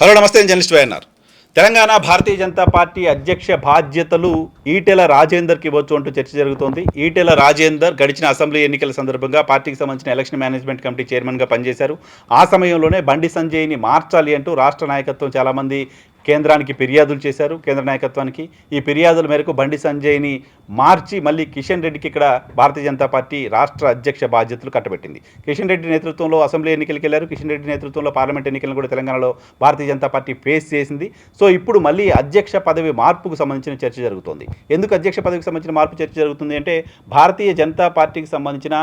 Hello నమస్తే నేను journalist YNR. Telangana Bharatiya Janata party అధ్యక్ష బాధ్యతలు ఈటెల రాజేందర్కి ఇవ్వచ్చు అంటూ చర్చ జరుగుతోంది. ఈటెల రాజేందర్ గడిచిన అసెంబ్లీ ఎన్నికల సందర్భంగా పార్టీకి సంబంధించిన ఎలక్షన్ మేనేజ్మెంట్ కమిటీ చైర్మన్గా పనిచేశారు. ఆ సమయంలోనే బండి సంజయ్ని మార్చాలి అంటూ రాష్ట్ర నాయకత్వం చాలామంది కేంద్రానికి ఫిర్యాదులు చేశారు కేంద్ర నాయకత్వానికి. ఈ ఫిర్యాదుల మేరకు బండి సంజయ్ని మార్చి మళ్ళీ కిషన్ రెడ్డికి ఇక్కడ భారతీయ జనతా పార్టీ రాష్ట్ర అధ్యక్ష బాధ్యతలు కట్టబెట్టింది. కిషన్ రెడ్డి నేతృత్వంలో అసెంబ్లీ ఎన్నికలకు వెళ్ళారు. కిషన్ రెడ్డి నేతృత్వంలో పార్లమెంట్ ఎన్నికలను కూడా తెలంగాణలో భారతీయ జనతా పార్టీ ఫేస్ చేసింది. సో ఇప్పుడు మళ్ళీ అధ్యక్ష పదవి మార్పుకు సంబంధించిన చర్చ జరుగుతోంది. ఎందుకు అధ్యక్ష పదవికి సంబంధించిన మార్పు చర్చ జరుగుతుంది అంటే భారతీయ జనతా పార్టీకి సంబంధించిన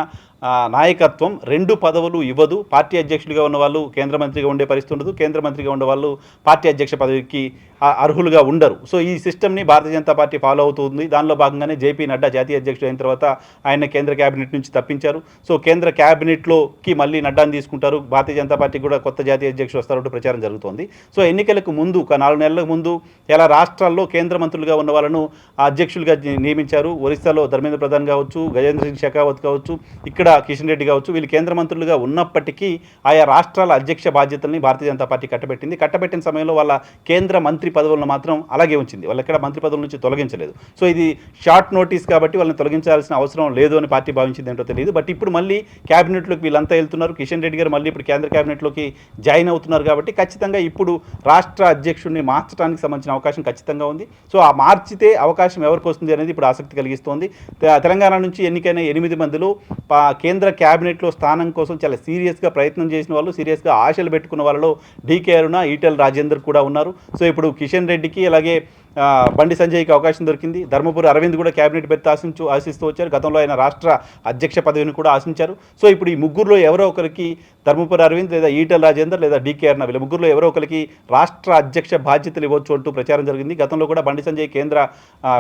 నాయకత్వం రెండు పదవులు ఇవ్వదు. పార్టీ అధ్యక్షుడిగా ఉన్న వాళ్ళు కేంద్ర మంత్రిగా ఉండే పరిస్థితి ఉండదు. కేంద్ర మంత్రిగా ఉండే వాళ్ళు పార్టీ అధ్యక్ష పదవికి ఆ, అర్హులుగా ఉండరు. సో ఈ సిస్టమ్ని భారతీయ జనతా పార్టీ ఫాలో అవుతుంది. దానిలో భాగంగానే జేపీ నడ్డా జాతీయ అధ్యక్షుడు అయిన తర్వాత ఆయన కేంద్ర కేబినెట్ నుంచి తప్పించారు. సో కేంద్ర క్యాబినెట్లోకి మళ్ళీ నడ్డాని తీసుకుంటారు. భారతీయ జనతా పార్టీ కూడా కొత్త జాతీయ అధ్యక్షుడు వస్తారంటూ ప్రచారం జరుగుతోంది. సో ఎన్నికలకు ముందు ఒక నాలుగు నెలల ముందు ఎలా రాష్ట్రాల్లో కేంద్ర మంత్రులుగా ఉన్న వాళ్ళను అధ్యక్షులుగా ని- నియమించారు. ఒరిస్సాలో ధర్మేంద్ర ప్రధాన్ కావచ్చు గజేంద్ర సింగ్ షెకావత్ కావచ్చు ఇక్కడ కిషన్ రెడ్డి కావచ్చు వీళ్ళు కేంద్ర మంత్రులుగా ఉన్నప్పటికీ ఆయా రాష్ట్రాల అధ్యక్ష బాధ్యతల్ని భారతీయ జనతా పార్టీ కట్టబెట్టింది. కట్టబెట్టిన సమయంలో వాళ్ళ కేంద్ర మంత్రి పదవులను మాత్రం అలాగే ఉంచింది. వాళ్ళు ఎక్కడ మంత్రి పదవుల నుంచి తొలగించలేదు. సో ఇది షార్ట్ నోటీస్ కాబట్టి వాళ్ళని తొలగించాల్సిన అవసరం లేదు అని పార్టీ భావించింది ఏంటో తెలియదు. బట్ ఇప్పుడు మళ్ళీ క్యాబినెట్లోకి వీళ్ళంతా వెళ్తున్నారు. కిషన్ రెడ్డి గారు మళ్ళీ ఇప్పుడు కేంద్ర క్యాబినెట్లోకి జాయిన్ అవుతున్నారు కాబట్టి ఖచ్చితంగా ఇప్పుడు రాష్ట్ర అధ్యక్షుడిని మార్చడానికి సంబంధించిన అవకాశం ఖచ్చితంగా ఉంది. సో ఆ మార్చితే అవకాశం ఎవరికి వస్తుంది అనేది ఇప్పుడు ఆసక్తి కలిగిస్తోంది. తె- తెలంగాణ నుంచి ఎన్నికైన ఎనిమిది మందిలో కేంద్ర క్యాబినెట్లో స్థానం కోసం చాలా సీరియస్గా ప్రయత్నం చేసిన వాళ్ళు సీరియస్గా ఆశలు పెట్టుకున్న వాళ్ళలో డీకే అరుణ ఈటెల్ రాజేందర్ కూడా ఉన్నారు. సో ఇప్పుడు కిషన్ రెడ్డికి అలాగే బండి సంజయ్కి అవకాశం దొరికింది. ధర్మపురి అరవింద్ కూడా క్యాబినెట్ బెర్త్ ఆశించు ఆశిస్తూ వచ్చారు. గతంలో ఆయన రాష్ట్ర అధ్యక్ష పదవిని కూడా ఆశించారు. సో ఇప్పుడు ఈ ముగ్గురులో ఎవరో ఒకరికి ధర్మపురి అరవింద్ లేదా ఈటెల్ రాజేందర్ లేదా డీకే అరుణ వీళ్ళ ముగ్గురులో ఎవరో ఒకరికి రాష్ట్ర అధ్యక్ష బాధ్యతలు ఇవ్వచ్చు అంటూ ప్రచారం జరిగింది. గతంలో కూడా బండి సంజయ్ కేంద్ర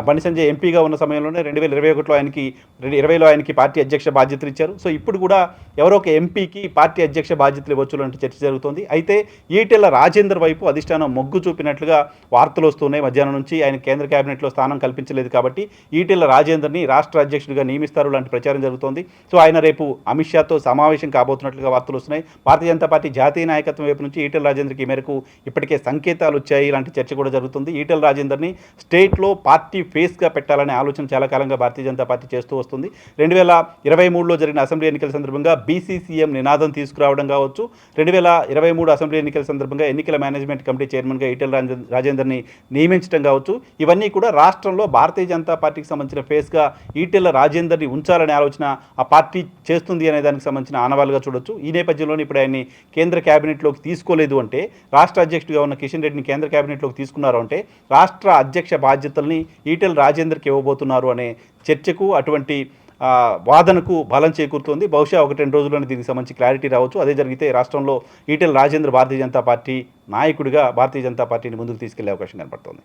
బండి సంజయ్ ఎంపీగా ఉన్న సమయంలోనే రెండు వేల ఇరవై ఒకటిలో ఆయనకి రెండు ఇరవైలో ఆయనకి పార్టీ అధ్యక్ష బాధ్యతలు ఇచ్చారు. సో ఇప్పుడు కూడా ఎవరో ఒక ఎంపీకి పార్టీ అధ్యక్ష బాధ్యతలు ఇవ్వచ్చు అంటే చర్చ జరుగుతోంది. అయితే ఈటెల రాజేందర్ వైపు అధిష్టానం మొగ్గు చూపినట్లుగా వార్తలు వస్తున్నాయి. మధ్యాహ్నం నుంచి ఆయన కేంద్ర కేబినెట్లో స్థానం కల్పించలేదు కాబట్టి ఈటెల రాజేందర్ని రాష్ట్ర అధ్యక్షుడిగా నియమిస్తారు. లాంటి ప్రచారం జరుగుతోంది. సో ఆయన రేపు అమిత్ షాతో సమావేశం కాబోతున్నట్లుగా వార్తలు వస్తున్నాయి. భారతీయ జనతా పార్టీ జాతీయ నాయకత్వం వైపు నుంచి ఈటెల రాజేందర్కి ఈ మేరకు ఇప్పటికే సంకేతాలు వచ్చాయి. ఇలాంటి చర్చ కూడా జరుగుతుంది. ఈటెల రాజేందర్ని స్టేట్లో పార్టీ ఫేస్గా పెట్టాలనే ఆలోచన చాలా కాలంగా భారతీయ జనతా పార్టీ చేస్తూ వస్తుంది. రెండు వేల ఇరవై మూడులో జరిగిన అసెంబ్లీ ఎన్నికల సందర్భంగా బీసీసీఎం నినాదం తీసుకురావడం కావచ్చు. రెండు వేల ఇరవై మూడు అసెంబ్లీ ఎన్నికల సందర్భంగా ఎన్నికల మేనేజ్మెంట్ కమిటీ చైర్మన్గా ఈటెల రాజేందర్ని నియమించడం కావచ్చు. ఇవన్నీ కూడా రాష్ట్రంలో భారతీయ జనతా పార్టీకి సంబంధించిన ఫేస్గా ఈటెల రాజేందర్ని ఉంచాలనే ఆలోచన ఆ పార్టీ చేస్తుంది అనే దానికి సంబంధించిన ఆనవాలుగా చూడొచ్చు. ఈ నేపథ్యంలోనే ఇప్పుడు ఆయన్ని కేంద్ర కేబినెట్లోకి తీసుకోలేదు అంటే రాష్ట్ర అధ్యక్షుడిగా ఉన్న కిషన్ రెడ్డిని కేంద్ర కేబినెట్లోకి తీసుకున్నారు అంటే రాష్ట్ర అధ్యక్ష బాధ్యతల్ని ఈటెల రాజేందర్కి ఇవ్వబోతున్నారు అనే చర్చకు అటువంటి వాదనకు బలం చేకూరుతోంది. బహుశా ఒకటి రెండు రోజుల్లోనే దీనికి సంబంధించి క్లారిటీ రావచ్చు. అదే జరిగితే రాష్ట్రంలో ఈటెల రాజేంద్ర భారతీయ జనతా పార్టీ నాయకుడిగా భారతీయ జనతా పార్టీని ముందుకు తీసుకెళ్ళే అవకాశం కనపడుతోంది